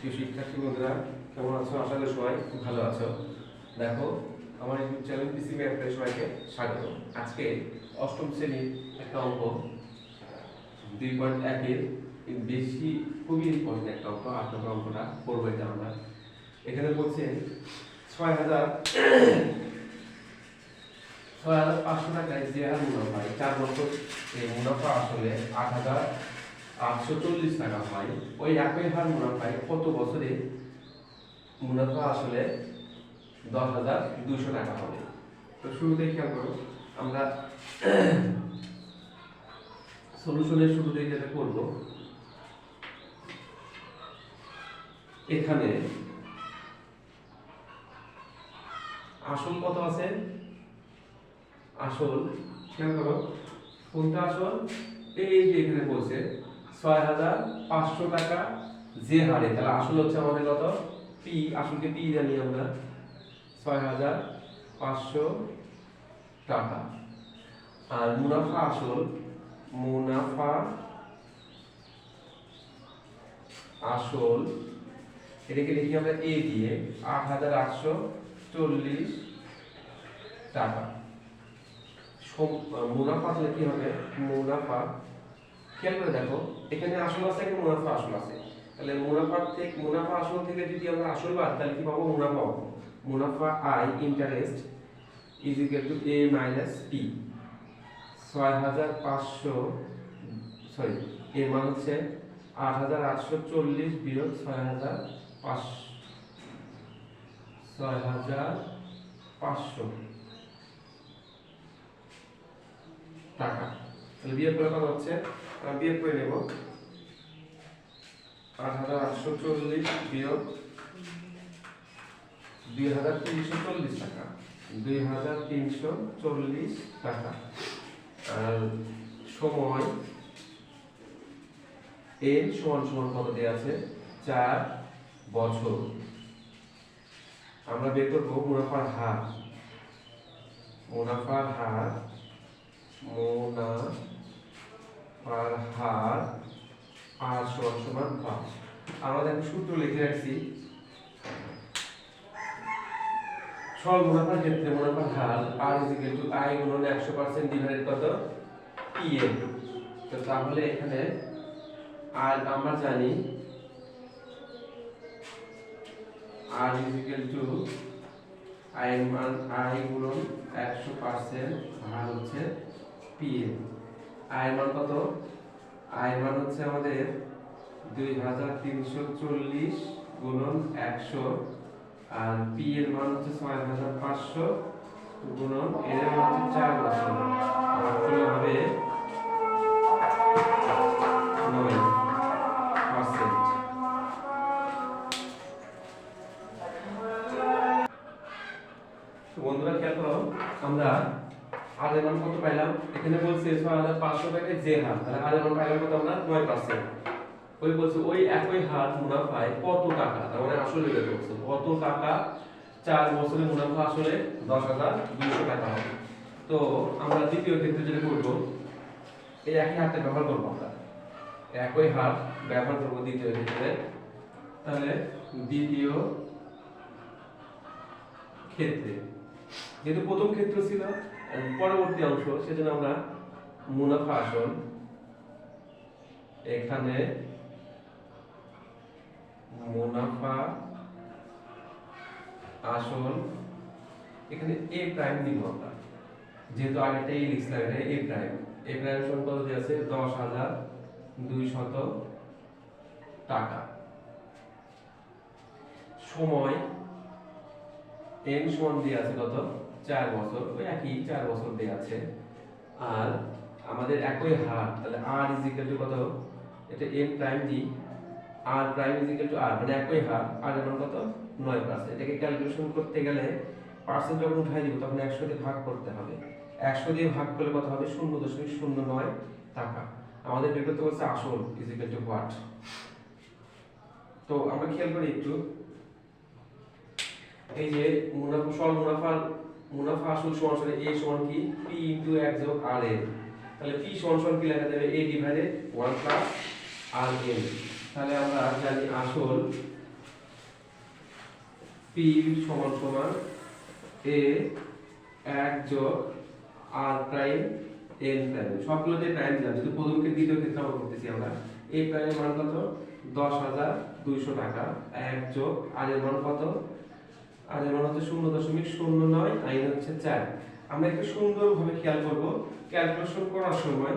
প্রিয় শিক্ষার্থী বন্ধুরা, কেমন আছো? আশা করি সবাই খুব ভালো আছো। দেখো, আমার ইউটিউব চ্যানেল পিসি ম্যাপে সবাইকে স্বাগত। আজকে অষ্টম শ্রেণির একটা অঙ্ক। দুই পয়েন্ট একের বেশি খুবই ইম্পর্টেন্ট একটা অঙ্ক, আট নম্বর অঙ্কটা করব এটা আমরা। এখানে বলছে ছয় হাজার ছয় হাজার পাঁচশো টাকায় যে হার মুনাফা চার বছর এই মুনাফা আসলে আট হাজার আটশো চল্লিশ টাকা হয় ওই একই হার মুনাফায় কত বছরে মুনাফা আসলে দশ হাজার দুশো টাকা হবে? তো শুরুতেই খেয়াল করো, আমরা সলিউশনের শুরুতেই যেটা করব, এখানে আসল কত আছে? আসল, খেয়াল করো, কোনটা আসল? এই যে এখানে বলছে ছয় হাজার পাঁচশো টাকা যে হারে? তাহলে আসল হচ্ছে আমাদের কত? পি আসলকে পি জানি আমরা। ছয় হাজার পাঁচশো টাকা। আর মুনাফা আসল মুনাফা আসল, এটাকে লিখি আমরা এ দিয়ে, আট হাজার আটশো চল্লিশ টাকা। মুনাফা আসলে কি হবে? মুনাফা খেয়াল করে দেখো, এখানে আসল আছে একটা মুনাফা আসল আছে। তাহলে মুনাফা থেকে মুনাফা আসল থেকে যদি আমরা আসল বাদ, তাহলে কি পাবো? মুনাফা পাবো। মুনাফা I interest is equal to A minus P ছয় হাজার পাঁচশো সরি এর মান হচ্ছে আট হাজার আটশো চল্লিশ বিয়োগ ছয় হাজার পাঁচ ছয় হাজার পাঁচশো। টাকা। তাহলে বিয়োগ করে কত হচ্ছে? বিয়োগ করে নেব। আট হাজার আটশো চল্লিশ বিয়োগ দুই হাজার তিনশো চল্লিশ টাকা। দুই হাজার তিনশো চল্লিশ টাকা। আর সময় এর সমান সমান কত দেওয়া আছে? চার বছর। আমরা বের করব মুনাফার হার। মুনাফার হার মুনাফার হার, আর সমান সমান পাঁচ। আমরা দেখো সূত্র লিখে রাখছি। সরল মুনাফার ক্ষেত্রে মুনাফার হার R is equal to I গুণন একশো পার্সেন্ট ডিভাইডেড কত? পি এম তো তাহলে এখানে আর আমরা জানি R is equal to I মান আই গুণন একশো পার্সেন্ট হার হচ্ছে পি আই মান কত? আই মান হচ্ছে আমাদের দুই হাজার তিনশো চল্লিশ গুণন একশো, আর পি এর মান হচ্ছে ছয় হাজার পাঁচশো গুণন এর মান হচ্ছে চার বছর ভাগফল হবে বন্ধুরা খেয়াল করো, আমরা আর এর কত পাইলাম? এখানে বলছে ছয় হাজার পাঁচশো টাকায় যে হার তাহলে আর এর পাইলাম কত আমরা? নয় পার্সেন্ট ওই বলছে, ওই একই হার মুনাফায় কত টাকা? তার মানে আসলে বের করছে কত টাকা চার বছরের মুনাফা আসলে দশ হাজার দুশো টাকা হবে। তো আমরা দ্বিতীয় ক্ষেত্রে যেটা করব, এই একই হারটা ব্যবহার করব আমরা। একই হার ব্যবহার করব দ্বিতীয় ক্ষেত্রে। তাহলে দ্বিতীয় ক্ষেত্রে যেহেতু প্রথম ক্ষেত্র ছিল পরবর্তী অংশ, সেজন্য আমরা মুনাফা আসল এখানে মুনাফা আসল এখানে এ প্রাইম দিব আমরা। যেহেতু আগেটা এই লিখছিলাম এটা এ প্রাইম এ প্রাইম সমান দেওয়া আছে? দশ হাজার দুই শত টাকা। সময় এন সমান দিয়ে আছে কত? চার বছর। ওই একই চার বছর দিয়ে আছে। আর আমাদের একই হার, তাহলে আর ইজ ইকুয়াল টু কত? এটা N prime the R prime is equal to R মানে একই হার। আর এর কত? নয় পার্সেন্ট এটাকে ক্যালকুলেশন করতে গেলে পার্সেন্ট যখন উঠাই দিব, তখন একশো দিয়ে ভাগ করতে হবে। একশো দিয়ে ভাগ করলে কত হবে? শূন্য দশমিক শূন্য নয় টাকা। আমাদের বের করতে বলছে আসল ইজ ইকুয়াল টু হোয়াট তো আমরা খেয়াল করি একটু। এই যে মুনাফা, সরল মুনাফার, মুনাফা আসল সমান সমান এ সমান কি? পি ইনটু এক যোগ আর এ তাহলে পি সমান সমান কি লেখা যাবে? A divided one plus R N তাহলে আমরা জানি আসল পি সমান সমান এ এক যোগ আর প্রাইম এন প্রাইম সবগুলোতে প্রাইম দিলাম যেহেতু প্রথমকে দ্বিতীয় ক্ষেত্রে আমরা করতেছি আমরা। এই প্রাইমের মান কত? দশ হাজার দুইশো টাকা। এক যোগ আর এর মান কত? আর এর মান হচ্ছে শূন্য দশমিক শূন্য নয়, আইন হচ্ছে চার। আমরা একটু সুন্দরভাবে খেয়াল করব। ক্যালকুলেশন করার সময়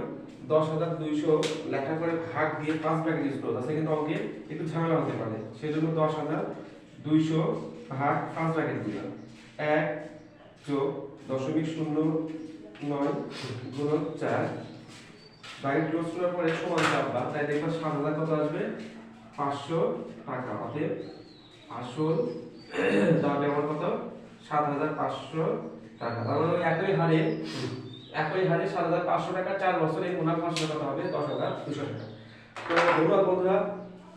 দশ হাজার দুইশো লেখা করে ভাগ দিয়ে পাঁচ ব্র্যাকেট ইউজ করব তাছাড়া কিন্তু অঙ্কে একটু ঝামেলা হতে পারে। সেই জন্য দশ হাজার দুইশো ভাগ পাঁচ ব্র্যাকেট দিলাম। এক যোগ দশমিক শূন্য নয় গুণন চার। ব্র্যাকেট ক্লোজ করার পরে সমান চাপবা তাই দেখবা সাত হাজার কত আসবে? পাঁচশো টাকা। অতএব আসল দামে আমার কত? সাত হাজার পাঁচশো টাকা। মানে একই হারে একই হারে সাত হাজার পাঁচশো টাকা চার বছরে আসলে কত হবে, দশ হাজার দুশো টাকা। তো ধন্যবাদ বন্ধুরা,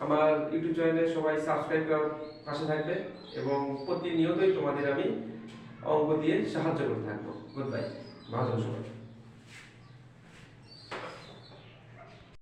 আমার ইউটিউব চ্যানেলে সবাই সাবস্ক্রাইব করার পাশে থাকবে এবং প্রতিনিয়তই তোমাদের আমি অঙ্ক দিয়ে সাহায্য করতে থাকব। গুড বাই ভালো সবাই।